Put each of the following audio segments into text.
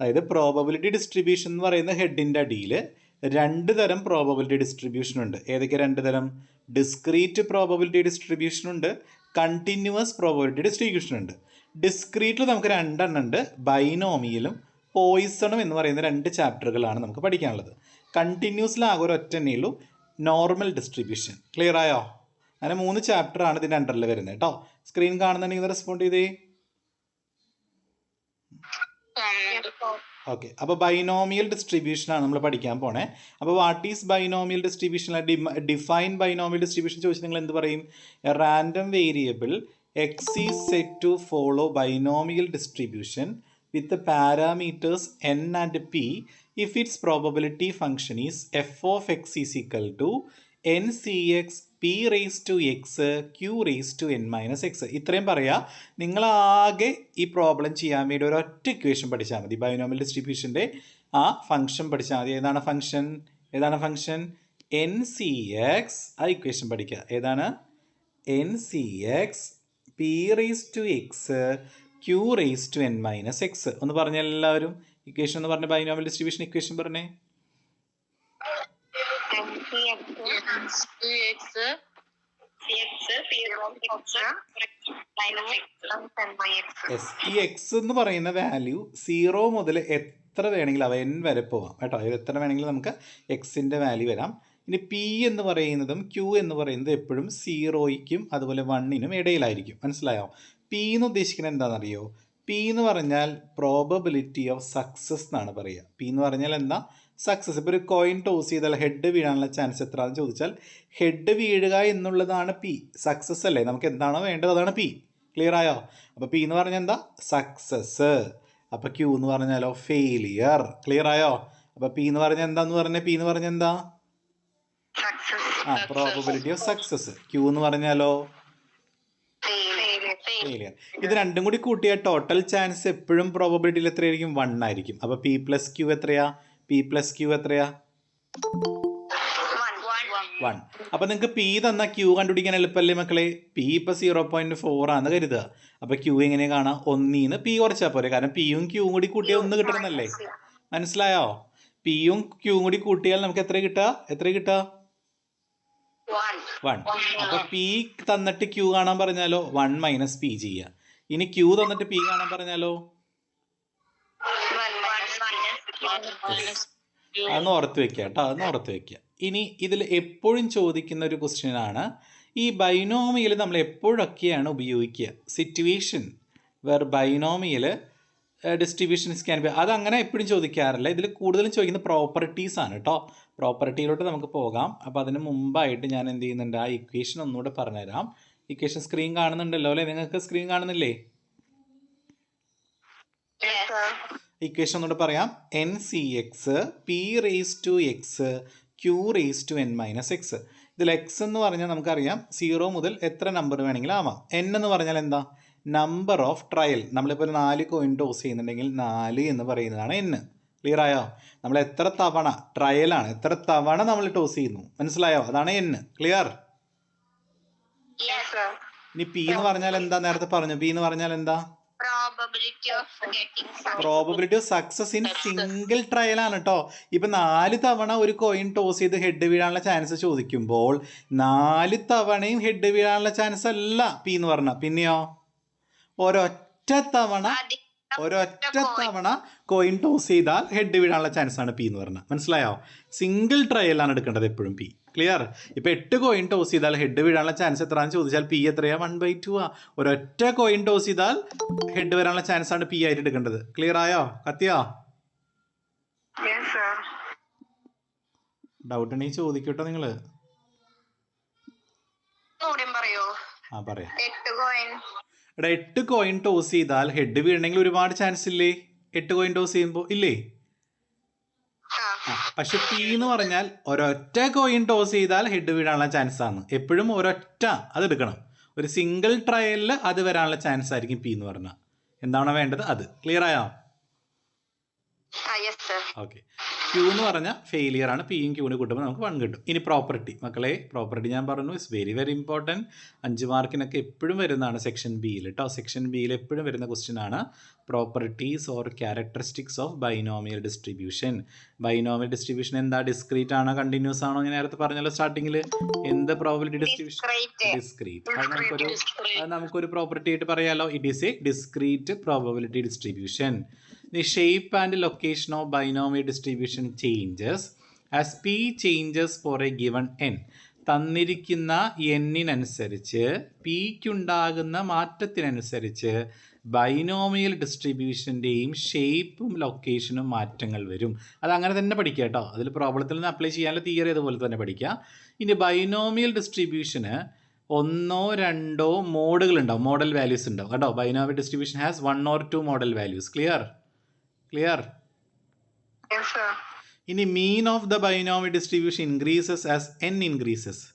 അതായത് probability distribution എന്ന് പറയുന്ന ഹെഡിന്റെ അടിയിൽ രണ്ട് തരം പ്രോബബിലിറ്റി ഡിസ്ട്രിബ്യൂഷൻ ഉണ്ട്. ഏതൊക്കെ രണ്ട് തരം? ഡിസ്ക്രീറ്റ് പ്രോബബിലിറ്റി ഡിസ്ട്രിബ്യൂഷൻ ഉണ്ട് കണ്ടിന്യൂസ് പ്രോബബിലിറ്റി ഡിസ്ട്രിബ്യൂഷൻ ഉണ്ട്. ഡിസ്ക്രീറ്റിൽ നമുക്ക് രണ്ടെണ്ണം ഉണ്ട്. ബൈനോമിയലും പോയിസണും എന്ന് പറയുന്ന രണ്ട് ചാപ്റ്ററുകളാണ് നമുക്ക് പഠിക്കാനുള്ളത്. കണ്ടിന്യൂസിലാകെ ഒരു ഒറ്റ ഉള്ളൂ. നോർമൽ ഡിസ്ട്രിബ്യൂഷൻ ക്ലിയർ ആയോ? അങ്ങനെ മൂന്ന് ചാപ്റ്ററാണ് ഇതിന്റെ അണ്ടറിൽ വരുന്നത് കേട്ടോ. സ്ക്രീൻ കാണുന്നുണ്ടെങ്കിൽ റെസ്പോണ്ട് ചെയ്തേ. ഓക്കെ അപ്പോൾ ബൈനോമിയൽ ഡിസ്ട്രിബ്യൂഷൻ ആണ് നമ്മൾ പഠിക്കാൻ പോണേ. അപ്പോൾ what is binomial distribution define binomial distribution ചോദിച്ചാൽ നിങ്ങൾ എന്ത് പറയും? Random variable X is set to follow binomial distribution with parameters N and P if its probability function is F of X is equal to N C X P raise to X Q raise to N minus X ഇത്രയും പറയാം നിങ്ങളാകെ ഈ problem ചെയ്യാൻ വേണ്ടി ഒരൊറ്റ equation പഠിച്ചാൽ മതി. Binomial ഡിസ്ട്രിബ്യൂഷന്റെ ആ function പഠിച്ചാൽ മതി. ഏതാണ് ഫംഗ്ഷൻ ഏതാണ് ഫംഗ്ഷൻ എൻ സി എക്സ് ആ ഇക്വേഷൻ പഠിക്കുക. ഏതാണ്? N C X P raise to X Q raise to N minus X ഒന്ന് പറഞ്ഞ എല്ലാവരും ഇക്വേഷൻ എന്ന് പറഞ്ഞ ബൈനോമൽ ഡിസ്ട്രിബ്യൂഷൻ ഇക്വേഷൻ പറഞ്ഞേ. എസ് ഈ എക്സ് എന്ന് പറയുന്ന വാല്യൂ സീറോ മുതൽ എത്ര വേണമെങ്കിലും അവ എൻ വരെ പോവാം. കേട്ടോ? ഇത് എത്ര വേണമെങ്കിലും നമുക്ക് എക്സിന്റെ വാല്യൂ വരാം. ഇനി പി എന്ന് പറയുന്നതും ക്യൂ എന്ന് പറയുന്നത് എപ്പോഴും സീറോയ്ക്കും അതുപോലെ വണ്ണിനും ഇടയിലായിരിക്കും. മനസ്സിലായോ? പി എന്ന് ഉദ്ദേശിക്കുന്നത് എന്താണെന്നറിയോ? പി എന്ന് പറഞ്ഞാൽ പ്രോബബിലിറ്റി ഓഫ് സക്സസ് എന്നാണ് പറയുക. പി എന്ന് പറഞ്ഞാൽ എന്താ? സക്സസ് ഇപ്പോൾ ഒരു കോയിൻ ടോസ് ചെയ്താൽ ഹെഡ് വീഴാനുള്ള ചാൻസ് എത്രയാണെന്ന് ചോദിച്ചാൽ ഹെഡ് വീഴുക എന്നുള്ളതാണ് പി സക്സസ് അല്ലേ? നമുക്ക് എന്താണോ വേണ്ടത് അതാണ് പി ക്ലിയർ ആയോ? അപ്പോൾ പി എന്ന് പറഞ്ഞാൽ എന്താ? സക്സസ് അപ്പോൾ ക്യൂ എന്ന് പറഞ്ഞാലോ ഫെയിലിയർ ക്ലിയർ ആയോ? അപ്പോൾ പി എന്ന് പറഞ്ഞാൽ എന്താന്ന് പറഞ്ഞാൽ പി എന്ന് പറഞ്ഞാൽ എന്താ? ആ പ്രോബബിലിറ്റി ഓഫ് സക്സസ് ക്യൂ എന്ന് പറഞ്ഞാലോ? ഫെയിലിയർ ഇത് രണ്ടും കൂടി കൂട്ടിയ ടോട്ടൽ ചാൻസ് എപ്പോഴും പ്രോബബിലിറ്റിയിൽ എത്രയായിരിക്കും? വൺ ആയിരിക്കും. അപ്പോൾ പി പ്ലസ് ക്യൂ എത്രയാ? പി പ്ലസ് ക്യൂ എത്രയാ? വൺ അപ്പോൾ നിങ്ങൾക്ക് പി തന്ന ക്യൂ കണ്ടുപിടിക്കാൻ എളുപ്പമല്ലേ മക്കളെ? പി ഇപ്പം സീറോ പോയിന്റ് ഫോർ ആണെന്ന് കരുതുക. അപ്പോൾ ക്യൂ എങ്ങനെ കാണാം? ഒന്നിന്ന് പി കുറച്ചാൽ പോരെ. കാരണം പിയും ക്യൂവും കൂടി കൂട്ടിയാൽ ഒന്ന് കിട്ടണമെന്നല്ലേ മനസ്സിലായോ? പിയും ക്യൂവും കൂടി കൂട്ടിയാൽ നമുക്ക് എത്ര കിട്ടുക? എത്ര കിട്ടുക? വൺ അപ്പൊ പി തന്നിട്ട് ക്യൂ കാണാൻ പറഞ്ഞാലോ? വൺ മൈനസ് പി ചെയ്യുക. ഇനി ക്യൂ തന്നിട്ട് പി കാണാൻ പറഞ്ഞാലോ? അതൊന്ന് ഓർത്ത് വെക്കുക കേട്ടോ അതൊന്ന് ഓർത്ത് വെക്കുക ഇനി ഇതിൽ എപ്പോഴും ചോദിക്കുന്ന ഒരു ക്വസ്റ്റ്യനാണ് ഈ ബൈനോമിയൽ നമ്മൾ എപ്പോഴൊക്കെയാണ് ഉപയോഗിക്കുക? Situation where binomial distributions can be അത് അങ്ങനെ എപ്പോഴും ചോദിക്കാറില്ല. ഇതിൽ കൂടുതലും ചോദിക്കുന്ന പ്രോപ്പർട്ടീസ് ആണ് കേട്ടോ. പ്രോപ്പർട്ടിയിലോട്ട് നമുക്ക് പോകാം. അപ്പോൾ അതിന് മുമ്പായിട്ട് ഞാൻ എന്ത് ചെയ്യുന്നുണ്ട്? ആ ഇക്വേഷൻ ഒന്നുകൂടെ പറഞ്ഞുതരാം. ഇക്വേഷൻ സ്ക്രീൻ കാണുന്നുണ്ടല്ലോ അല്ലേ? നിങ്ങൾക്ക് സ്ക്രീൻ കാണുന്നില്ലേ? ഇക്വേഷൻ ഒന്നുകൂടെ പറയാം. N C X P raise to X Q raise to N minus X ഇതിൽ എക്സ് എന്ന് പറഞ്ഞാൽ നമുക്കറിയാം സീറോ മുതൽ എത്ര നമ്പർ വേണമെങ്കിലും ആവാം. എൻ എന്ന് പറഞ്ഞാൽ എന്താ? നമ്പർ ഓഫ് ട്രയൽ നമ്മളിപ്പോൾ ഒരു നാല് കോയിൻ ടോസ് ചെയ്യുന്നുണ്ടെങ്കിൽ നാല് എന്ന് പറയുന്നതാണ് എൻ ക്ലിയർ ആയോ? നമ്മൾ എത്ര തവണ ട്രയലാണ് എത്ര തവണ നമ്മൾ ടോസ് ചെയ്യുന്നു? മനസ്സിലായോ? അതാണ് എൻ ക്ലിയർ ഇനി പി എന്ന് പറഞ്ഞാൽ എന്താ? നേരത്തെ പറഞ്ഞു. പി എന്ന് പറഞ്ഞാൽ എന്താ? Probability of success in single trial ആണ് കേട്ടോ ഇപ്പൊ നാല് തവണ ഒരു കോയിൻ ടോസ് ചെയ്ത് ഹെഡ് വീഴാനുള്ള ചാൻസ് ചോദിക്കുമ്പോൾ നാല് തവണയും ഹെഡ് വീഴാനുള്ള ചാൻസ് അല്ല പി എന്ന് പറഞ്ഞ. പിന്നെയോ? ഒരൊറ്റ തവണ ഒരൊറ്റ തവണ കോയിൻ ടോസ് ചെയ്താൽ ഹെഡ് വീഴാനുള്ള ചാൻസ് ആണ് പി എന്ന് പറഞ്ഞാൽ മനസ്സിലായോ? സിംഗിൾ ട്രയലാണ് എടുക്കേണ്ടത് എപ്പോഴും പി ക്ലിയർ ഇപ്പൊ എട്ട് കോയിൻ ടോസ് ചെയ്താൽ ഹെഡ് വീഴാനുള്ള ചാൻസ് എത്രയാണെന്ന് ചോദിച്ചാൽ പി എത്രയാ? വൺ ബൈ ടു ആ. ഒരൊറ്റ കോയിൻ ടോസ് ചെയ്താൽ ഹെഡ് വരാനുള്ള ചാൻസ് ആണ് പി ആയിട്ട് എടുക്കേണ്ടത്. ക്ലിയർ ആയോ? കത്തിയോ? ഡൗട്ട് ഉണ്ടെങ്കിൽ ചോദിക്കട്ടോ പറയോ? ആ പറയാം. എട്ട് കോയിൻ ടോസ് ചെയ്താൽ ഹെഡ് വീഴണമെങ്കിൽ ഒരുപാട് ചാൻസ് ഇല്ലേ? എട്ട് കോയിൻ ടോസ് ചെയ്യുമ്പോൾ ഇല്ലേ? പക്ഷെ പി എന്ന് പറഞ്ഞാൽ ഒരൊറ്റ കോയിൻ ടോസ് ചെയ്താൽ ഹെഡ് വീഴാനുള്ള ചാൻസ് ആണ്. എപ്പോഴും ഒരൊറ്റ അത് എടുക്കണം. ഒരു സിംഗിൾ ട്രയലിൽ അത് വരാനുള്ള ചാൻസ് ആയിരിക്കും പി എന്ന് പറഞ്ഞാൽ. എന്താണോ വേണ്ടത്? അത്. ക്ലിയർ ആയോ. ഓക്കെ ക്യൂ എന്ന് പറഞ്ഞാൽ ഫെയിലിയർ ആണ്. പിയും ക്യൂവിന് കൂട്ടുമ്പോൾ നമുക്ക് വൺ കിട്ടും. ഇനി പ്രോപ്പർട്ടി മക്കളെ പ്രോപ്പർട്ടി ഞാൻ പറഞ്ഞു ഇറ്റ്സ് വെരി വെരി ഇമ്പോർട്ടന്റ് അഞ്ച് മാർക്കിനൊക്കെ എപ്പോഴും വരുന്നതാണ് സെക്ഷൻ ബിയിൽ കേട്ടോ സെക്ഷൻ ബിയിൽ എപ്പോഴും വരുന്ന ക്വസ്റ്റ്യൻ ആണ് properties or characteristics of binomial distribution binomial distribution എന്താ? ഡിസ്ക്രീറ്റ് ആണോ കണ്ടിന്യൂസ് ആണോ? ഞാൻ നേരത്തെ പറഞ്ഞല്ലോ സ്റ്റാർട്ടിങ്ങിൽ എന്ത് പ്രോബിലിറ്റി ഡിസ്ട്രിബ്യൂഷൻ ഡിസ്ക്രീറ്റ് അത് നമുക്കൊരു അത് നമുക്കൊരു പ്രോപ്പർട്ടി ആയിട്ട് പറയാമല്ലോ it is a discrete probability distribution the shape and location of binomial distribution changes as P changes for a given N തന്നിരിക്കുന്ന എന്നിനനുസരിച്ച് പിക്കുണ്ടാകുന്ന മാറ്റത്തിനനുസരിച്ച് ബൈനോമിയൽ ഡിസ്ട്രിബ്യൂഷന്റെയും ഷേപ്പും ലൊക്കേഷനും മാറ്റങ്ങൾ വരും. അത് അങ്ങനെ തന്നെ പഠിക്കുക കേട്ടോ അതിൽ പ്രോബ്ലത്തിൽ നിന്ന് അപ്ലൈ ചെയ്യാനുള്ള തിയറി അതുപോലെ തന്നെ പഠിക്കുക ഇനി ബൈനോമിയൽ ഡിസ്ട്രിബ്യൂഷന് ഒന്നോ രണ്ടോ മോഡുകൾ ഉണ്ടാവും മോഡൽ വാല്യൂസ് ഉണ്ടാവും. കേട്ടോ binomial distribution has one or two modal values clear clear. ഇനി mean of the binomial distribution increases as N increases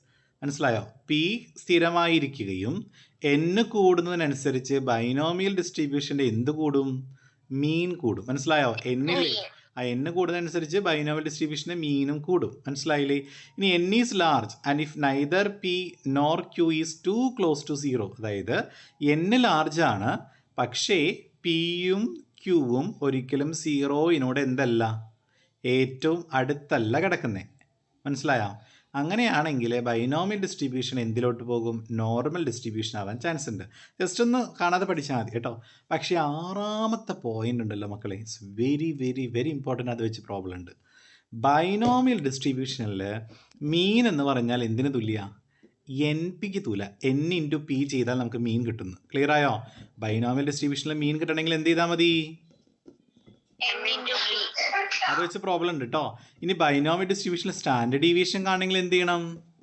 മനസ്സിലായോ? പി സ്ഥിരമായിരിക്കുകയും എൻ കൂടുന്നതിനനുസരിച്ച് ബൈനോമിയൽ ഡിസ്ട്രിബ്യൂഷന്റെ എന്ത് കൂടും? മീൻ കൂടും. മനസ്സിലായോ? എന്നിൽ ആ എൻ കൂടുന്നതനുസരിച്ച് ബൈനോമിയൽ ഡിസ്ട്രിബ്യൂഷന്റെ മീനും കൂടും. മനസ്സിലായില്ലേ? ഇനി N is large and if neither P nor Q is too close to zero അതായത് എൻ ലാർജ് ആണ് പക്ഷേ പിയും ക്യൂവും ഒരിക്കലും സീറോയിനോട് എന്തല്ല? ഏറ്റവും അടുത്തല്ല കിടക്കുന്നത് മനസ്സിലായോ? അങ്ങനെയാണെങ്കിൽ ബൈനോമിയൽ ഡിസ്ട്രിബ്യൂഷൻ എന്തിലോട്ട് പോകും? നോർമൽ ഡിസ്ട്രിബ്യൂഷൻ ആവാൻ ചാൻസ് ഉണ്ട്. ജസ്റ്റ് ഒന്ന് കാണാതെ പഠിച്ചാൽ മതി കേട്ടോ. പക്ഷേ ആറാമത്തെ പോയിന്റ് ഉണ്ടല്ലോ മക്കളെ. It's very very very important അത് വെച്ച് പ്രോബ്ലം ഉണ്ട്. ബൈനോമിയൽ ഡിസ്ട്രിബ്യൂഷനിൽ മീൻ എന്ന് പറഞ്ഞാൽ എന്തിനു തുല്യ? എൻ പിക്ക് തൂല. എൻ ഇന്റു പി ചെയ്താൽ നമുക്ക് മീൻ കിട്ടുന്നു. ക്ലിയർ ആയോ? ബൈനോമിയൽ ഡിസ്ട്രിബ്യൂഷനിൽ മീൻ കിട്ടണമെങ്കിൽ എന്ത് ചെയ്താൽ മതി. അത് വെച്ച് പ്രോബ്ലം ഉണ്ട് കേട്ടോ ഇനി ബൈനോമിയൽ ഡിസ്ട്രിബ്യൂഷനിൽ സ്റ്റാൻഡേർഡ് ഡീവിയേഷൻ കാണണമെങ്കിൽ എന്ത് ചെയ്യണം.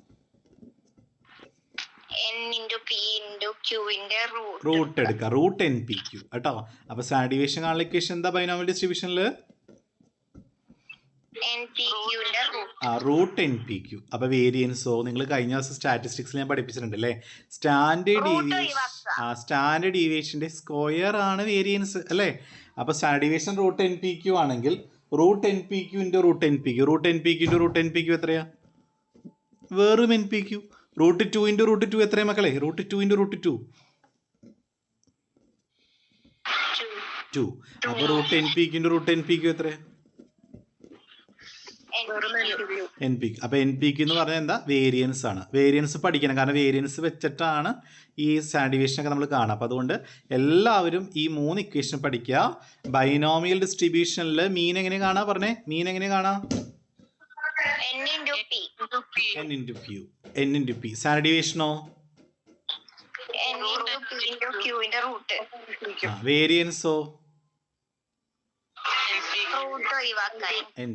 റൂട്ട് എടുക്കുക. റൂട്ട് എൻ പി ക്യൂ കേട്ടോ? അപ്പൊ സ്റ്റാൻഡേർഡ് ഡീവിയേഷൻ കാണുന്ന ഇക്വേഷൻ എന്താ ബൈനോമിയൽ ഡിസ്ട്രിബ്യൂഷനിൽ. ആ റൂട്ട് എൻ പി ക്യു അപ്പൊ വേരിയൻസോ നിങ്ങൾ കഴിഞ്ഞ ദിവസം സ്റ്റാറ്റിസ്റ്റിക്സിൽ ഞാൻ പഠിപ്പിച്ചിട്ടുണ്ട് അല്ലേ സ്റ്റാൻഡേർഡ് ഡീവിയേഷൻ ആ സ്റ്റാൻഡേർഡ് ഡീവിയേഷന്റെ സ്ക്വയർ ആണ് വേരിയൻസ് അല്ലേ അപ്പൊ standard deviation root N P Q ആണെങ്കിൽ root N P Q root N P Q root N P ക്യൂന്റെ root N P Q എത്രയാ വേറും N P Q root two into root two എത്രയാ മക്കളെ root two into root two. Two അപ്പൊ root N P ക്യൂന്റെ root N P Q എത്രയാ. N P അപ്പൊ N P എന്ന് പറഞ്ഞാൽ എന്താ? വേരിയൻസ് ആണ്. വേരിയൻസ് പഠിക്കണം. കാരണം വേരിയൻസ് വെച്ചിട്ടാണ് ഈ സാഡിവേഷൻ ഒക്കെ നമ്മൾ കാണുക. അപ്പോൾ അതുകൊണ്ട് എല്ലാവരും ഈ മൂന്ന് ഇക്വേഷൻ പഠിക്കുക. ബൈനോമിയൽ ഡിസ്ട്രിബ്യൂഷനിൽ മീൻ എങ്ങനെ കാണാ? പറഞ്ഞേ. മീൻ എങ്ങനെ കാണാ. എൻ ഇന്റു ഇന്റു പി വേരിയൻസോ Root ഒഴിവാക്കാൻ.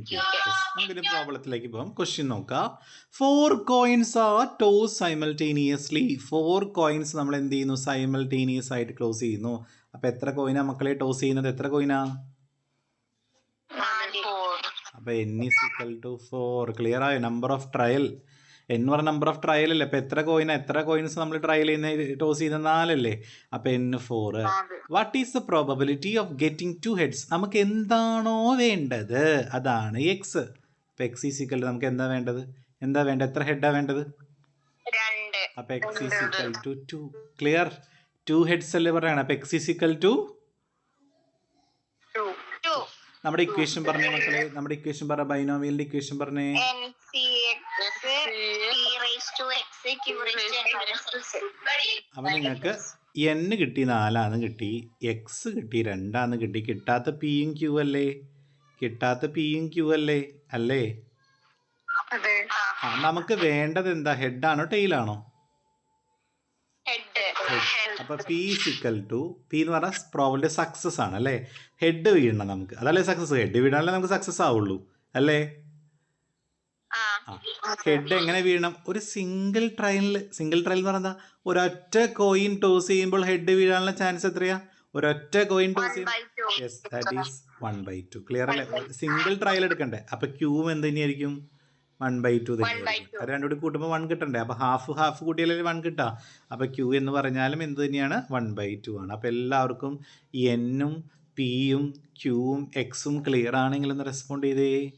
നമുക്കൊരു പ്രോബ്ലത്തിലേക്ക് പോകാം. ക്വസ്റ്റ്യൻ നോക്കാം. Four coins are tossed simultaneously four coins നമ്മൾ എന്ത് ചെയ്യുന്നു? സൈമൾട്ടേനിയസ് ആയിട്ട് ക്ലോസ് ചെയ്യുന്നു. അപ്പോൾ എത്ര കോയിനാ മക്കളെ? ടോസ് ചെയ്യുന്നത് എത്ര കോയിനാ അപ്പൊ N is equal to four clear ആയോ? നമ്പർ ഓഫ് ട്രയൽ എന്ന് പറഞ്ഞ നമ്പർ ഓഫ് ട്രയൽ അല്ലേ? അപ്പോൾ എത്ര കോയിൻ എത്ര കോയിൻസ് നമ്മൾ ട്രയൽ ചെയ്യുന്ന ടോസ് ചെയ്യുന്ന നാലല്ലേ? അപ്പോൾ N four what is the probability of getting two heads നമുക്ക് എന്താണോ വേണ്ടത്? അതാണ് എക്സ് അപ്പോൾ എക്സ് ഈസിക്കൽ നമുക്ക് എന്താ വേണ്ടത്? എന്താ വേണ്ടത്? എത്ര ഹെഡാ വേണ്ടത്. അപ്പോൾ X is equal to two clear two heads അല്ലേ പറയണം? അപ്പോൾ എക്സ് ഈസിക്കൽ ടു നമ്മുടെ ഇക്വേഷൻ പറഞ്ഞേ മക്കളെ. നമ്മുടെ ഇക്വേഷൻ പറ ബൈനോമിയലിന്റെ ഇക്വേഷൻ പറഞ്ഞേ? അപ്പോൾ നിങ്ങൾക്ക് എൻ കിട്ടി നാലാന്ന് കിട്ടി എക്സ് കിട്ടി രണ്ടാന്ന് കിട്ടി കിട്ടാത്ത പിയും ക്യൂ അല്ലേ? കിട്ടാത്ത പിയും ക്യൂ അല്ലേ? അല്ലേ? നമുക്ക് വേണ്ടത് എന്താ? ഹെഡാണോ ടെയിലാണോ. അപ്പൊ പി സിക്കൽ ടു പി എന്ന് പറഞ്ഞാൽ പ്രോബ്ലിന്റെ സക്സസ് ആണ് അല്ലേ? ഹെഡ് വീഴണം നമുക്ക്. അതല്ലേ സക്സസ് ഹെഡ് വീഴാനല്ലേ നമുക്ക് സക്സസ് ആവുള്ളൂ അല്ലേ. ഹെഡ് എങ്ങനെ വീഴണം? ഒരു സിംഗിൾ ട്രയലിൽ സിംഗിൾ ട്രയൽ എന്ന് പറഞ്ഞാൽ ഒരൊറ്റ കോയിൻ ടോസ് ചെയ്യുമ്പോൾ ഹെഡ് വീഴാനുള്ള ചാൻസ് എത്രയാ? ഒരൊറ്റ കോയിൻ ടോസ് ചെയ്യുമ്പോൾ. Yes that is one by two clear അല്ലേ? സിംഗിൾ ട്രയൽ എടുക്കണ്ടേ? അപ്പൊ ക്യൂവും എന്ത് തന്നെയായിരിക്കും? വൺ ബൈ ടു തന്നെയായിരിക്കും. അത് രണ്ടും കൂടി കൂട്ടുമ്പോൾ വൺ കിട്ടണ്ടേ? അപ്പൊ ഹാഫ് ഹാഫ് കൂട്ടിയാലേ വൺ കിട്ടാ. അപ്പൊ ക്യൂ എന്ന് പറഞ്ഞാലും എന്ത് തന്നെയാണ്? വൺ ബൈ ടു ആണ്. അപ്പൊ എല്ലാവർക്കും എന്നും പിയും ക്യൂവും എക്സും ക്ലിയർ ആണെങ്കിൽ ഒന്ന് റെസ്പോണ്ട് ചെയ്തേ.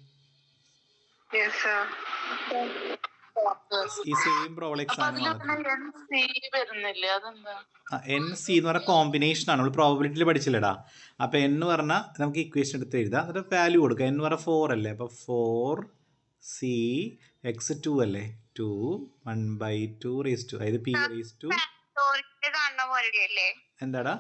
ഈ സെയിം അതെന്താ? എൻ സി എന്ന് പറഞ്ഞ കോമ്പിനേഷൻ ആണ്. നമ്മൾ പ്രോബിലിറ്റിയിൽ പഠിച്ചില്ലടാ. അപ്പൊ എൻ എന്ന് പറഞ്ഞാൽ നമുക്ക് ഇക്വേഷൻ എടുത്ത് എഴുതാം. എന്നിട്ട് വാല്യൂ കൊടുക്കുക എൻ പറഞ്ഞ ഫോർ അല്ലേ? അപ്പൊ ഫോർ സി എക്സ് ടു അല്ലേ? Two one by two raise to two P raise to two?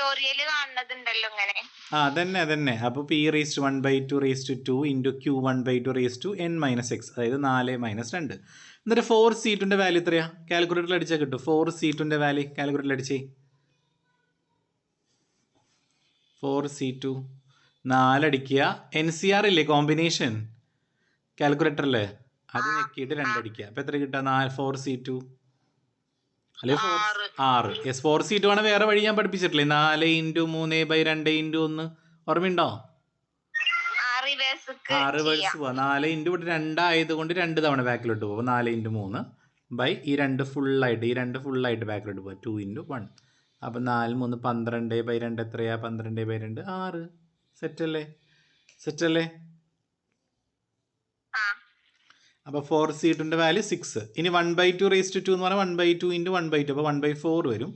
Factorial കാണുന്നതുണ്ടല്ലോ ഇങ്ങനെ. ആ അതന്നെ അതന്നെ. അപ്പോൾ P raised one by two raised two into Q one by two raised two N minus X അതായത് നാല് minus രണ്ട്. എന്നിട്ട് ഫോർ സീറ്റിന്റെ വാല്യൂ എത്രയാ? കാൽക്കുലേറ്ററിൽ അടിച്ചാൽ കിട്ടും. ഫോർ സീറ്റിന്റെ വാല്യൂ കാൽക്കുലേറ്ററിൽ അടിച്ചേ. ഫോർ സി ടു നാലടിക്കുക എൻ സി ആർ ഇല്ലേ കോമ്പിനേഷൻ കാൽക്കുലേറ്ററിൽ അത് ഞെക്കിയിട്ട് രണ്ടടിക്കുക അപ്പോൾ എത്ര കിട്ടുക? നാല് ഫോർ സി ടു ആറ്. എസ് ഫോർ സീറ്റ് വേണം വേറെ വഴി ഞാൻ പഠിപ്പിച്ചിട്ടില്ലേ? നാല് ഇന്റു മൂന്ന് ബൈ രണ്ട് ഇന്റു ഒന്ന്. ഓർമ്മയുണ്ടോ? ആറ് വേഴ്സ് പോവാം. നാല് ഇന്റു ഇവിടെ രണ്ടായത് കൊണ്ട് രണ്ട് തവണ ബാക്കിലോട്ട് പോകും നാല് ഇന്റു മൂന്ന് ബൈ ഈ രണ്ട് ഫുള്ളായിട്ട് ഈ രണ്ട് ഫുള്ളായിട്ട് ബാക്കിലോട്ട് പോകും ടു ഇന്റു വൺ അപ്പം നാല് മൂന്ന് പന്ത്രണ്ട് ബൈ രണ്ട് എത്രയാ? പന്ത്രണ്ട് ബൈ രണ്ട് ആറ്. സെറ്റല്ലേ സെറ്റല്ലേ ആ അപ്പോൾ ഫോർ സി ടുന്റെ വാല്യൂ സിക്സ് ഇനി one by two raise to two പറഞ്ഞാൽ one by two into one by two അപ്പോൾ വൺ ബൈ ഫോർ വരും.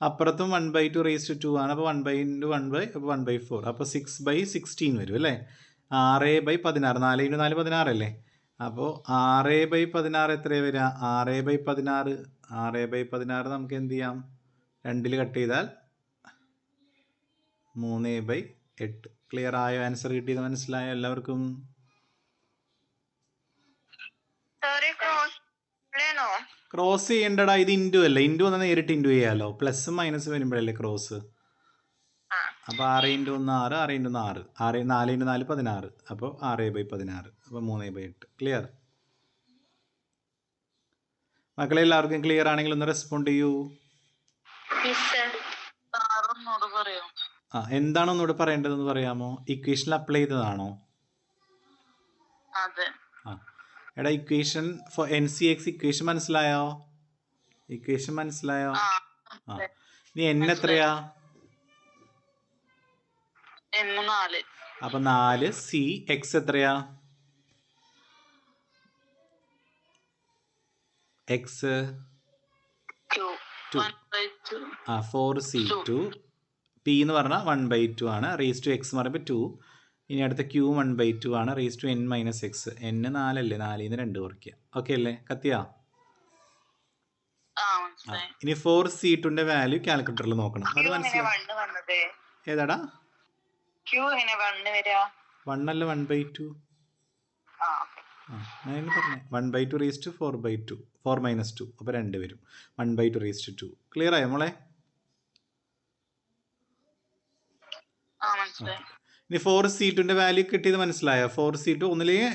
അപ്പുറത്തും one by two raise to two two. അപ്പോൾ one by into one by അപ്പോൾ one by four അപ്പോൾ six by sixteen വരും അല്ലേ? ആറ് ബൈ പതിനാറ്. നാല് ഇന്റു നാല് പതിനാറല്ലേ അപ്പോൾ ആറ് ബൈ പതിനാറ് എത്രയാണ് വരിക ആറ് ബൈ പതിനാറ്. ആറ് ബൈ പതിനാറ് നമുക്ക് എന്ത് ചെയ്യാം? രണ്ടിൽ കട്ട് ചെയ്താൽ മൂന്ന് ബൈ എട്ട്. ക്ലിയർ ആയോ? ആൻസർ കിട്ടിയത് മനസ്സിലായോ എല്ലാവർക്കും സോറി ക്രോസ് ആണോ? ക്രോസ് ചെയ്യേണ്ടടാ ഇത് ഇൻഡു അല്ലേ? ഇൻഡു വന്നാൽ നേരിട്ട് ഇൻഡു ചെയ്യാലോ. പ്ലസ് മൈനസ് വരുമ്പോഴല്ലേ ക്രോസ് അപ്പൊ അപ്പോൾ ആറ് ഇന്റു ഒന്ന് ആറ്. ആറ് ഇന്റു ഒന്ന് ആറ് ആറ് നാല് ഇന്റു നാല് പതിനാറ്. അപ്പോൾ ആറ് ബൈ പതിനാറ്. അപ്പോൾ മൂന്ന് ബൈ എട്ട്. ക്ലിയർ മക്കളെ എല്ലാവർക്കും ക്ലിയർ ആണെങ്കിൽ ഒന്ന് റെസ്പോണ്ട് ചെയ്യൂ. ആ എന്താണ് ഒന്നുകൂടെ പറയേണ്ടതെന്ന് പറയാമോ? ഇക്വേഷൻ അപ്ലൈ ചെയ്തതാണോ? അതെ. എടാ equation for N C X equation മനസ്സിലായോ? ഇക്വേഷൻ മനസ്സിലായോ? ആ ഇനി എൻ എത്രയാ? അപ്പൊ നാല് സി എക്സ് എത്രയാ? എക്സ് ആ ഫോർ സി. ടു പി എന്ന് പറഞ്ഞാൽ വൺ ബൈ ടു ആണ്. റേസ് ടു എക്സ് എന്ന് പറയുമ്പോൾ ടു ഇനി അടുത്ത ക്യൂ വൺ ബൈ ടു ആണ്. Raise to N minus X N നാലല്ലേ? നാലിൽ നിന്ന് രണ്ട് കുറയ്ക്കുക. ഓക്കെ അല്ലേ? കത്തിയാ? ഇനി ഫോർ സി ടുന്റെ വാല്യൂ കാൽക്കുലേറ്ററിൽ നോക്കണം. അത് മനസ്സിലായി ഏതാടാ? വൺ അല്ല വൺ ബൈ ടു പറഞ്ഞേ. One by two raise to four by two four minus two അപ്പോൾ രണ്ട് വരും. One by two raise to clear ആയോ മോളെ? ഇനി ഫോർ സി വാല്യൂ കിട്ടിയത് മനസ്സിലായോ? ഫോർ സി ടു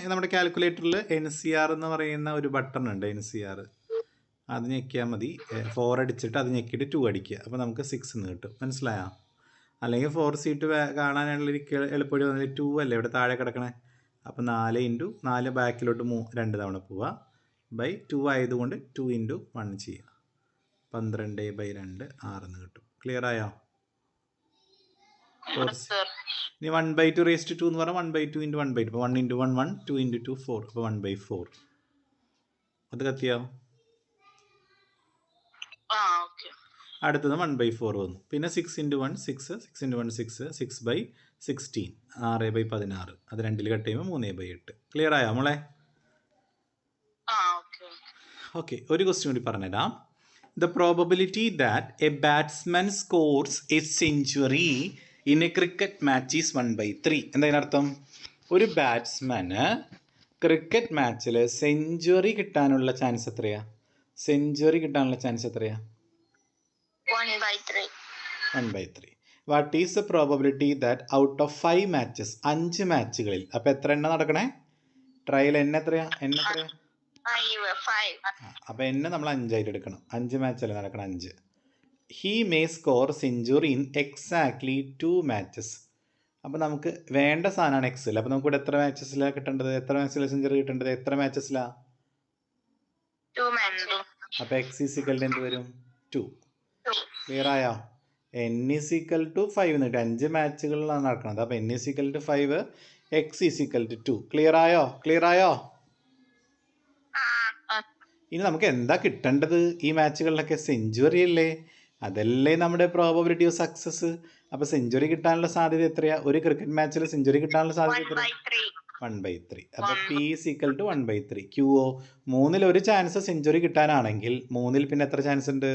നമ്മുടെ കാൽക്കുലേറ്ററിൽ എൻ സി ആർ എന്ന് പറയുന്ന ഒരു ബട്ടൺ ഉണ്ട് എൻ സി ആർ അത് ഞെക്കിയാൽ മതി. ഫോർ അടിച്ചിട്ട് അത് ഞെക്കിയിട്ട് ടു അടിക്കുക. അപ്പോൾ നമുക്ക് സിക്സ് എന്ന് കിട്ടും. മനസ്സിലായോ? അല്ലെങ്കിൽ ഫോർ സി ടു കാണാനുള്ള എളുപ്പടി വന്നാൽ ടു അല്ലേ? ഇവിടെ താഴെ കിടക്കണേ. അപ്പോൾ നാല് ഇന്റു നാല് ബാക്കിലോട്ട് മൂ രണ്ട് തവണ പോവുക ബൈ ടു ആയതുകൊണ്ട് ടു ഇന്റു വൺ ചെയ്യുക പന്ത്രണ്ട് ബൈ രണ്ട് ആറെന്ന് കിട്ടും. ക്ലിയർ ആയോ? ഫോർ ഇനി one by two raise to two പറഞ്ഞാൽ one by two into one by two അപ്പോൾ one into one one two into two four അപ്പോൾ വൺ ബൈ ഫോർ അത് കത്തിയാവും അടുത്തത് വൺ ബൈ ഫോർ വന്നു. പിന്നെ six into one six six into one six six by sixteen ആറ് ബൈ പതിനാറ്. അത് രണ്ടിൽ കട്ട് ചെയ്യുമ്പോൾ മൂന്ന് ബൈ എട്ട്. ക്ലിയർ ആയോ മോളെ? ഓക്കെ ഓക്കെ ഒരു ക്വസ്റ്റ്യൻ കൂടി പറഞ്ഞുതരാം. The probability that a batsman scores a century in a cricket match is one by three എന്തതിനർത്ഥം ഒരു ബാറ്റ്സ്മാന് ക്രിക്കറ്റ് മാച്ചിൽ സെഞ്ചുറി കിട്ടാനുള്ള ചാൻസ് എത്രയാ? സെഞ്ചുറി കിട്ടാനുള്ള ചാൻസ് എത്രയാ? One by three what is the probability that out of five matches അഞ്ച് മാച്ചുകളിൽ അപ്പോൾ എത്ര എണ്ണം നടക്കണേ? ട്രയൽ എന്നെ എത്രയാ? എന്നെ എത്രയാ? എന്നെ നമ്മൾ അഞ്ചായിട്ട് എടുക്കണം. അഞ്ച് മാച്ചല്ലേ നടക്കണം? അഞ്ച്. He may score century in exactly two matches അപ്പോൾ നമുക്ക് വേണ്ട സാധനമാണ് എക്സിൽ അപ്പോൾ നമുക്ക് ഇവിടെ എത്ര മാച്ചസിലാണ് കിട്ടേണ്ടത്? എത്ര മാച്ചസിലാണ് സെഞ്ചുറി കിട്ടേണ്ടത്? എത്ര മാച്ചസിലാണ് അപ്പോൾ എക്സ് ഈസിക്കലിന്റെ എന്ത് വരും? ടു ക്ലിയർ ആയോ? N is equal to five എന്നിട്ട് അഞ്ച് മാച്ചുകളിലാണ് നടക്കുന്നത്. അപ്പോൾ N is equal to five X is equal to two clear ആയോ? ക്ലിയർ ആയോ? ഇനി നമുക്ക് എന്താ കിട്ടേണ്ടത് ഈ മാച്ചുകളിലൊക്കെ സെഞ്ചുറി അല്ലേ? അതല്ലേ നമ്മുടെ പ്രോബബിലിറ്റി ഓഫ് സക്സസ് അപ്പൊ സെഞ്ചുറി കിട്ടാനുള്ള സാധ്യത എത്രയാ? ഒരു ക്രിക്കറ്റ് മാച്ചിൽ സെഞ്ചുറി കിട്ടാനുള്ള സാധ്യത വൺ എത്ര by three one by three One. P is equal to one by three Q O മൂന്നിൽ ഒരു ചാൻസ് സെഞ്ചുറി കിട്ടാനാണെങ്കിൽ മൂന്നിൽ പിന്നെ എത്ര ചാൻസ് ഉണ്ട്?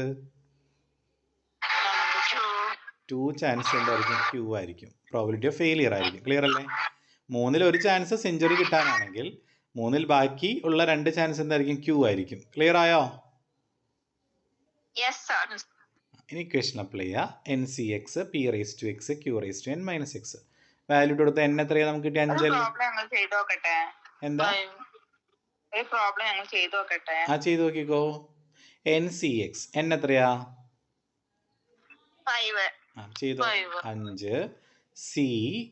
ടു ചാൻസ് എന്തായിരിക്കും ക്യൂ ആയിരിക്കും. പ്രോബിലിറ്റി ഓഫ് ഫെയിലിയർ ആയിരിക്കും. ക്ലിയർ അല്ലേ? മൂന്നിൽ ഒരു ചാൻസ് സെഞ്ചുറി കിട്ടാനാണെങ്കിൽ മൂന്നിൽ ബാക്കി ഉള്ള രണ്ട് ചാൻസ് എന്തായിരിക്കും? ക്യൂ ആയിരിക്കും. ക്ലിയർ ആയോ? ഇനി ഇക്വേഷൻ അപ്ലൈ ചെയ്യുക N C X P raise to X Q raise to N minus X value കൊടുത്ത എൻ എത്രയാ? നമുക്ക് കിട്ടിയ അഞ്ചല്ല? എന്താ? ആ ചെയ്ത് നോക്കിക്കോ. എൻ സി എക്സ് എൻ എത്രയാ? ചെയ്തു. അഞ്ച്. സി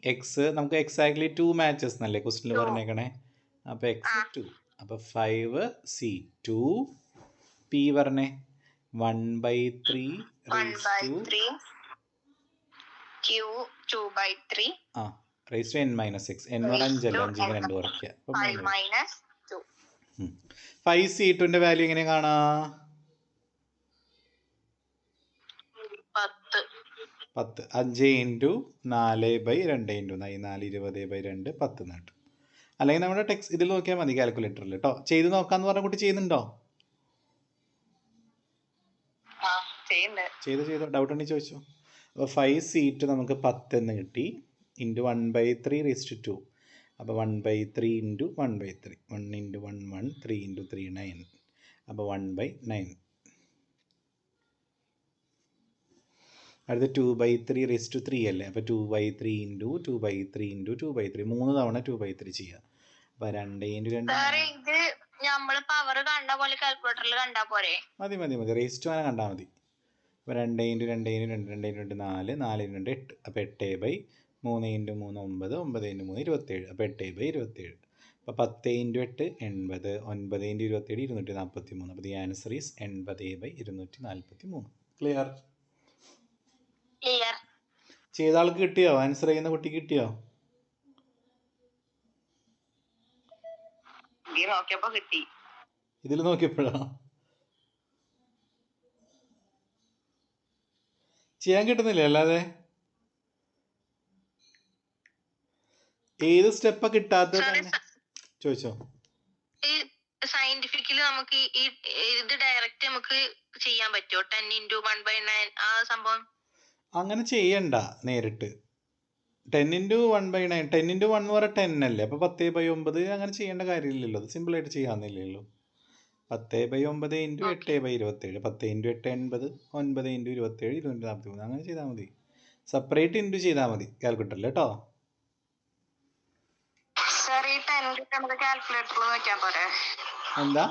എക്സ് നമുക്ക് എക്സാക്ട്ലി ടു മാച്ചസ് എന്നല്ലേ ക്വസ്റ്റിൽ പറഞ്ഞേക്കണേ? അപ്പോൾ എക്സ് ടു അപ്പോൾ ഫൈവ് സി ടു പി പറഞ്ഞേ. വൺ ബൈ ത്രീ ആ raise to N minus six Raised അഞ്ചല്ല അഞ്ചിങ്ങനെ രണ്ട് കുറയ്ക്കുക. മൈനസ് ഫൈവ് സി ടുവിന്റെ വാല്യൂ എങ്ങനെ കാണാ? പത്ത്. അഞ്ച് ഇന്റു നാല് ബൈ രണ്ട് ഇന്റു നാല് ഇരുപത് ബൈ രണ്ട് പത്ത് നേട്ടം അല്ലെങ്കിൽ നമ്മുടെ ടെക്സ്റ്റ് ഇതിൽ നോക്കിയാൽ മതി കാൽക്കുലേറ്ററിൽ കേട്ടോ ചെയ്ത് നോക്കാന്ന് പറഞ്ഞ കുട്ടി ചെയ്യുന്നുണ്ടോ? ചെയ്ത് ചെയ്തു. ഡൗട്ട് ഉണ്ടെങ്കിൽ ചോദിച്ചു. അപ്പോൾ ഫൈവ് സീറ്റ് നമുക്ക് പത്ത് എന്ന് കിട്ടി into one by three raised to അപ്പോൾ one by three into one by three one into one one three into three nine അപ്പോൾ വൺ ബൈ നയൻ അടുത്ത two by three raise to three അല്ലേ? അപ്പോൾ two by three into two by three into two by three മൂന്ന് തവണ to by three ചെയ്യുക. അപ്പോൾ രണ്ട് into രണ്ട് നമ്മൾ പവർ കണ്ട പോലെ കാൽക്കുലേറ്ററിൽ കണ്ടാ പോരെ? മതി മതി മതി. റേസ് ടു അങ്ങനെ കണ്ടാൽ മതി. അപ്പോൾ രണ്ട് ഇന്റു രണ്ട് ഇന്റു രണ്ട് രണ്ട് ഇന്റു രണ്ട് നാല് നാല് ഇന്റു രണ്ട് എട്ട്. അപ്പോൾ എട്ട് ബൈ മൂന്ന് ഇന്റു മൂന്ന് ഒമ്പത് ഒമ്പത് ഇന്റു മൂന്ന് ഇരുപത്തേഴ്. അപ്പോൾ എട്ട് ബൈ ഇരുപത്തേഴ്. അപ്പോൾ പത്ത് ഇന്റു എട്ട് എൺപത് ഒൻപത് ഇന്റു ഇരുപത്തേഴ് ഇരുന്നൂറ്റി നാൽപ്പത്തി മൂന്ന് അപ്പോൾ ദി ആൻസർ ഈസ് എൺപത് ബൈ ഇരുന്നൂറ്റി നാൽപ്പത്തി മൂന്ന് ക്ലിയർ ക്ലിയർ ചെയ്ത ആൾക്ക് കിട്ടിയോ? ആൻസർ ചെയ്യുന്ന കുട്ടി. കിട്ടിയോ ഇതിൽ നോക്കിയപ്പോഴാ? ചെയ്യാൻ കിട്ടുന്നില്ല അല്ലാതെ? ഏത് സ്റ്റെപ്പാ കിട്ടാത്ത ചോദിച്ചോ. സയന്റിഫിക്കലി നമുക്ക് ഈ ഇത് ഡയറക്റ്റ് നമുക്ക് ചെയ്യാൻ പറ്റുമോ ten into one by nine ആ സംഭവം? അങ്ങനെ ചെയ്യണ്ട നേരിട്ട്. Ten into one by nine ten into one എന്ന് പറഞ്ഞാൽ ടെൻ അല്ലേ? അപ്പോൾ പത്ത് ബൈ ഒമ്പത് അങ്ങനെ ചെയ്യേണ്ട കാര്യമില്ലല്ലോ. അത് സിമ്പിളായിട്ട് ചെയ്യാമെന്നില്ലല്ലോ പത്ത് ബൈ ഒമ്പത് ഇന്റു എട്ട് ബൈ ഇരുപത്തേഴ് പത്ത് ഇന്റു എട്ട് എൺപത് ഒൻപത് ഇന്റു ഇരുപത്തേഴ് ഇരുന്നൂറ്റി നാൽപ്പത്തി മൂന്ന് അങ്ങനെ ചെയ്താൽ മതി. സെപ്പറേറ്റ് ഇന്റു ചെയ്താൽ മതി. കാൽക്കുലേറ്ററിൽ കേട്ടോ എന്താ?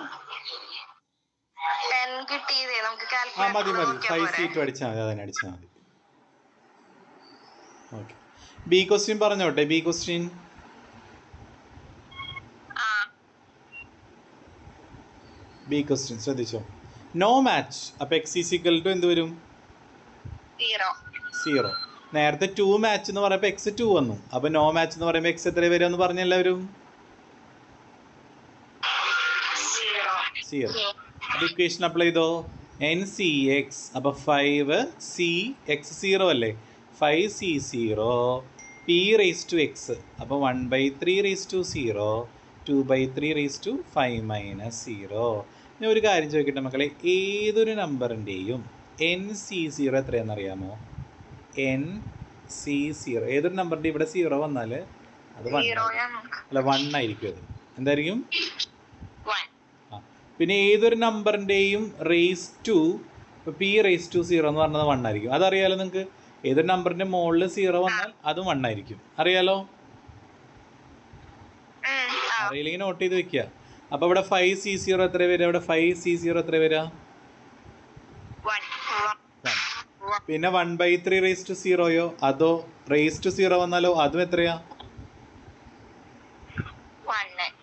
ആ മതി കാൽക്കുലേറ്ററിൽ മതി. നോക്കിയാ ഫൈവ് പോരെ. സീറ്റ് അടിച്ചാൽ മതി. അതന്നെ അടിച്ചാൽ മതി. ഓക്കെ ബി ക്വസ്റ്റ്യൻ പറഞ്ഞോട്ടെ? ബി ക്വസ്റ്റ്യൻ ആ ബി ക്വസ്റ്റ്യൻ ശ്രദ്ധിച്ചോ. നോ മാച്ച് അപ്പൊ എക്സ് ഈസിക്കൽ ടു എന്ത് വരും? സീറോ നേരത്തെ ടു മാച്ച് എന്ന് പറയുമ്പോൾ എക്സ് ടു വന്നു. അപ്പൊ നോ മാച്ച് എന്ന് പറയുമ്പോൾ എക്സ് എത്ര വരും എന്ന് പറഞ്ഞ എല്ലാവരും? സീറോ ഇക്വേഷൻ അപ്ലൈ ചെയ്തോ? എൻ സി എക്സ് അപ്പൊ ഫൈവ് സി എക്സ് സീറോ അല്ലേ? Five C zero P raise to X അപ്പോൾ one by three raise to zero two by three raise to five minus zero ഞാൻ ഒരു കാര്യം ചോദിക്കട്ടെ മക്കളെ? ഏതൊരു നമ്പറിന്റെയും എൻ സി സീറോ എത്രയാണെന്നറിയാമോ എൻ സി സീറോ ഏതൊരു നമ്പറിന്റെ ഇവിടെ സീറോ വന്നാൽ അത് വൺ അല്ല വൺ ആയിരിക്കും അത്. എന്തായിരിക്കും? ആ. പിന്നെ ഏതൊരു നമ്പറിന്റെയും raise to P raise to zero എന്ന് പറഞ്ഞത് വൺ ആയിരിക്കും. അതറിയാലോ നിങ്ങൾക്ക് ഏതൊരു നമ്പറിന്റെ മുകളിൽ സീറോ വന്നാൽ അതും വൺ ആയിരിക്കും. അറിയാലോ? അറിയില്ലെങ്കിൽ നോട്ട് ചെയ്ത് വെക്കുക. അപ്പോൾ ഇവിടെ ഫൈവ് സി സീറോ എത്ര വരിക ഇവിടെ ഫൈവ് സി സീറോ എത്ര വരിക പിന്നെ one by three raise to സീറോയോ അതോ റേസ് ടു സീറോ വന്നാലോ? അതും എത്രയാ?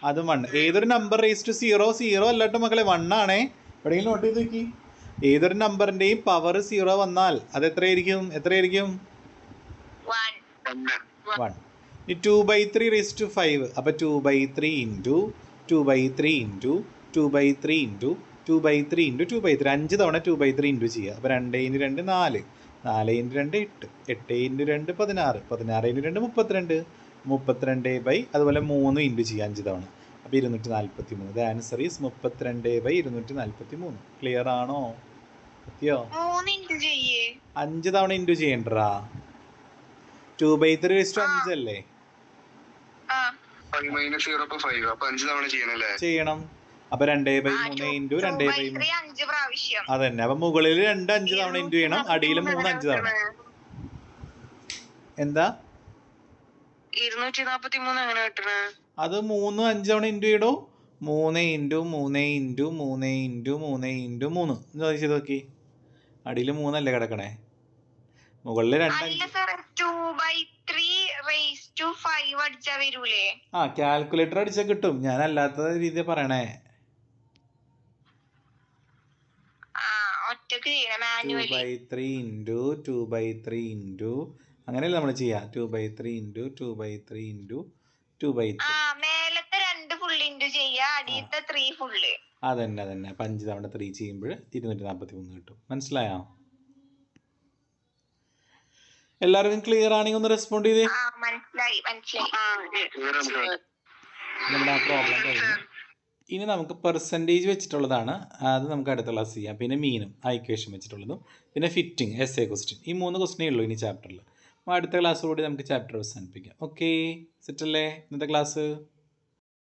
അതും വൺ ഏതൊരു number raise to zero zero അല്ലാട്ടോ മക്കളെ വൺ ആണേ. എവിടെയെങ്കിലും നോട്ട് ചെയ്ത് നോക്കി. ഏതൊരു നമ്പറിന്റെയും പവർ സീറോ വന്നാൽ അത് എത്രയായിരിക്കും? എത്രയായിരിക്കും? വൺ ഈ two by three raise to five അപ്പൊ two by three into two by three into two by three into two by three into two by three അഞ്ച് തവണ ടു ബൈ ത്രീ ഇന്റു ചെയ്യുക. അപ്പോൾ രണ്ട് ഇന്റു രണ്ട് നാല്. നാല് ഇന്റു രണ്ട് എട്ട്. എട്ട് ഇന്റു രണ്ട് പതിനാറ്. പതിനാറ് ഇന്റു രണ്ട് മുപ്പത്തിരണ്ട്. മുപ്പത്തിരണ്ട് ബൈ അതുപോലെ മൂന്ന് ഇന്റു ചെയ്യുക അഞ്ച് തവണ. അപ്പോൾ ഇരുന്നൂറ്റി നാൽപ്പത്തി മൂന്ന് ദ ആൻസർ ഈസ് മുപ്പത്തിരണ്ട് ബൈ ഇരുന്നൂറ്റി നാൽപ്പത്തി മൂന്ന് ക്ലിയർ ആണോ ചെയ്യേ. അഞ്ച് തവണ ഇന്റു ചെയ്യണ്ടടാ. ടു ബൈ ത്രീ റേസ് അഞ്ചല്ലേ? ഫൈവ് മൈനസ് സീറോ അപ്പൊ ഫൈവ് അപ്പൊ അഞ്ച് തവണ ചെയ്യണല്ലേ? ചെയ്യണം. അപ്പൊ രണ്ടേ ബൈ മൂന്ന് ഇന്റു രണ്ടേ ബൈ അതന്നെ. അപ്പൊ മുകളിൽ രണ്ട് അഞ്ച് തവണ ഇന്റു ചെയ്യണം. അടിയിൽ മൂന്ന് അഞ്ച് തവണ. എന്താ? അത് മൂന്ന് അഞ്ച് തവണ ഇന്റു ചെയ്യടോ. മൂന്ന് ഇന്റു മൂന്ന് ഇന്റു മൂന്ന് ഇന്റു മൂന്ന് ഇന്റു മൂന്ന്. എന്താ ചെയ്ത് നോക്കി? അടിയിൽ മൂന്നല്ലേ കിടക്കണേ? മുകളിൽ ആ കാൽക്കുലേറ്റർ അടിച്ചാൽ കിട്ടും. ഞാൻ അല്ലാത്ത രീതി പറയണേ. ആ ഒറ്റയ്ക്ക് ചെയ്യണം two manually by three into two by three into അങ്ങനെയല്ല നമ്മൾ ചെയ്യാം. Two by three into two by three into two by three അതന്നെ അതന്നെ. അപ്പൊ അഞ്ച് തവണ ത്രീ ചെയ്യുമ്പോൾ ഇരുന്നൂറ്റി നാൽപ്പത്തി മൂന്ന് കിട്ടും. മനസ്സിലായോ? എല്ലാവർക്കും ക്ലിയർ ആണെങ്കിൽ ഒന്ന് റെസ്പോണ്ട് ചെയ്തേ. ആ മനസ്സിലായി മനസ്സിലായി. നമ്മുടെ ആ പ്രോബ്ലം കഴിഞ്ഞു. ഇനി നമുക്ക് പെർസെന്റേജ് വെച്ചിട്ടുള്ളതാണ്. അത് നമുക്ക് അടുത്ത ക്ലാസ് ചെയ്യാം. പിന്നെ മീനും ആ ഇക്വേഷൻ വെച്ചിട്ടുള്ളതും. പിന്നെ ഫിറ്റിംഗ് എസ് എ ക്വസ്റ്റ്യൻ ഈ മൂന്ന് ക്വസ്റ്റ്യനേ ഉള്ളൂ ഇനി ചാപ്റ്ററിൽ അപ്പോൾ അടുത്ത ക്ലാസ്സോടുകൂടി നമുക്ക് ചാപ്റ്റർ അവസാനിപ്പിക്കാം. ഓക്കെ സെറ്റല്ലേ ഇന്നത്തെ ക്ലാസ്